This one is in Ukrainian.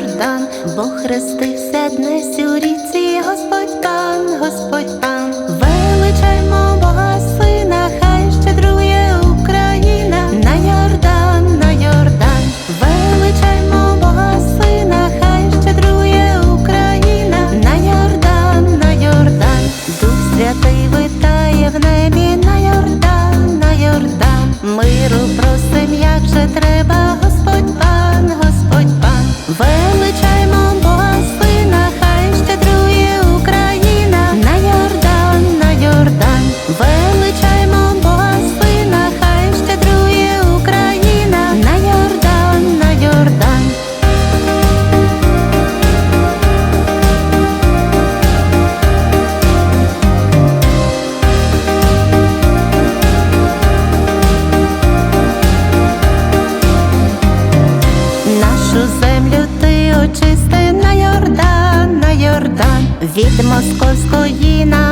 Йордан, Бог хрестився днесь у ріці від московської на.